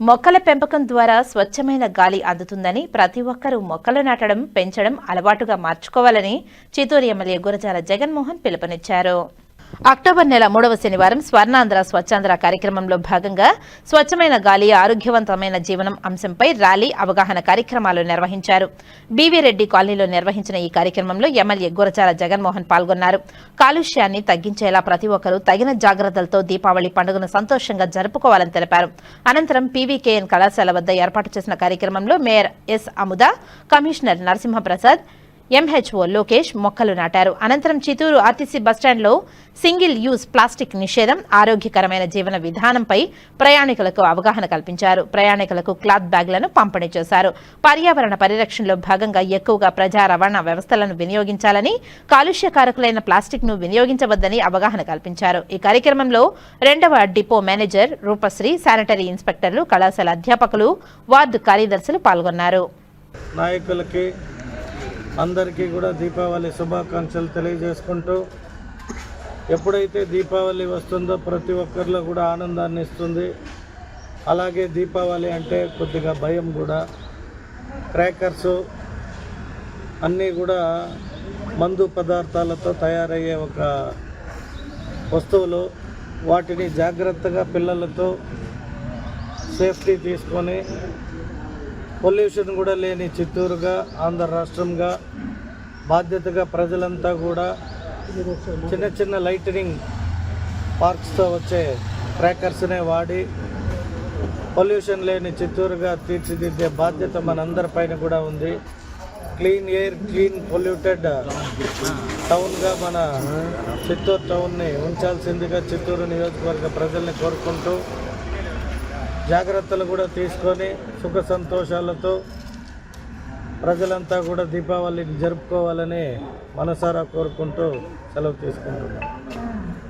మొక్కల పెంపకం ద్వారా స్వచ్ఛమైన గాలి అందుతుందని ప్రతి ఒక్కరూ మొక్కలు నాటడం పెంచడం అలవాటుగా మార్చుకోవాలని చిత్తూరు ఎమ్మెల్యే గురజాల జగన్మోహన్ పిలుపునిచ్చారు. అక్టోబర్ నెల మూడవ శనివారం స్వర్ణాంధ్ర స్వచ్ఛాంధ్ర కార్యక్రమంలో భాగంగా స్వచ్ఛమైన గాలి ఆరోగ్యవంతమైన జీవనం అంశంపై ర్యాలీ అవగాహన కార్యక్రమాలు నిర్వహించారు. బీవీ రెడ్డి కాలనీలో నిర్వహించిన ఈ కార్యక్రమంలో ఎమ్మెల్యే గురజాల జగన్మోహన్ పాల్గొన్నారు. కాలుష్యాన్ని తగ్గించేలా ప్రతి ఒక్కరూ తగిన జాగ్రత్తలతో దీపావళి పండుగను సంతోషంగా జరుపుకోవాలని తెలిపారు. అనంతరం పీవీకేఎన్ కళాశాల వద్ద ఏర్పాటు చేసిన కార్యక్రమంలో mayor S Amudha commissioner Narasimhaprasad MHO Lokesh మొక్కలు నాటారు. అనంతరం చిత్తూరు ఆర్టీసీ బస్టాండ్లో సింగిల్ యూజ్ ప్లాస్టిక్ నిషేధం ఆరోగ్యకరమైన జీవన విధానంపై ప్రయాణికులకు అవగాహన కల్పించారు. ప్రయాణికులకు క్లాత్ బ్యాగ్లను పంపిణీ చేశారు. పర్యావరణ పరిరక్షణలో భాగంగా ఎక్కువగా ప్రజా రవాణా వ్యవస్థలను వినియోగించాలని కాలుష్యకారకులైన ప్లాస్టిక్ను వినియోగించవద్దని అవగాహన కల్పించారు. ఈ కార్యక్రమంలో రెండవ డిపో మేనేజర్ రూపశ్రీ శానిటరీ ఇన్స్పెక్టర్లు కళాశాల అధ్యాపకులు వార్డు కార్యదర్శులు పాల్గొన్నారు. నాయకులకి అందరికీ కూడా దీపావళి శుభాకాంక్షలు తెలియజేసుకుంటూ ఎప్పుడైతే దీపావళి వస్తుందో ప్రతి ఒక్కరిలో కూడా ఆనందాన్ని ఇస్తుంది. అలాగే దీపావళి అంటే కొద్దిగా భయం కూడా. క్రాకర్స్ అన్నీ కూడా మందు పదార్థాలతో తయారయ్యే ఒక వస్తువులు. వాటిని జాగ్రత్తగా పిల్లలతో సేఫ్టీ తీసుకొని పొల్యూషన్ కూడా లేని చిత్తూరుగా ఆంధ్ర రాష్ట్రంగా బాధ్యతగా ప్రజలంతా కూడా చిన్న చిన్న లైటనింగ్ పార్క్స్తో వచ్చే ట్రాకర్స్నే వాడి పొల్యూషన్ లేని చిత్తూరుగా తీర్చిదిద్దే బాధ్యత మనందరిపైన కూడా ఉంది. క్లీన్ ఎయిర్ క్లీన్ పొల్యూటెడ్ టౌన్గా మన చిత్తూరు టౌన్ని ఉంచాల్సిందిగా చిత్తూరు నియోజకవర్గ ప్రజల్ని కోరుకుంటూ జాగ్రత్తలు కూడా తీసుకొని సుఖ సంతోషాలతో ప్రజలంతా కూడా దీపావళిని జరుపుకోవాలని మనసారా కోరుకుంటూ సెలవు తీసుకుంటున్నాను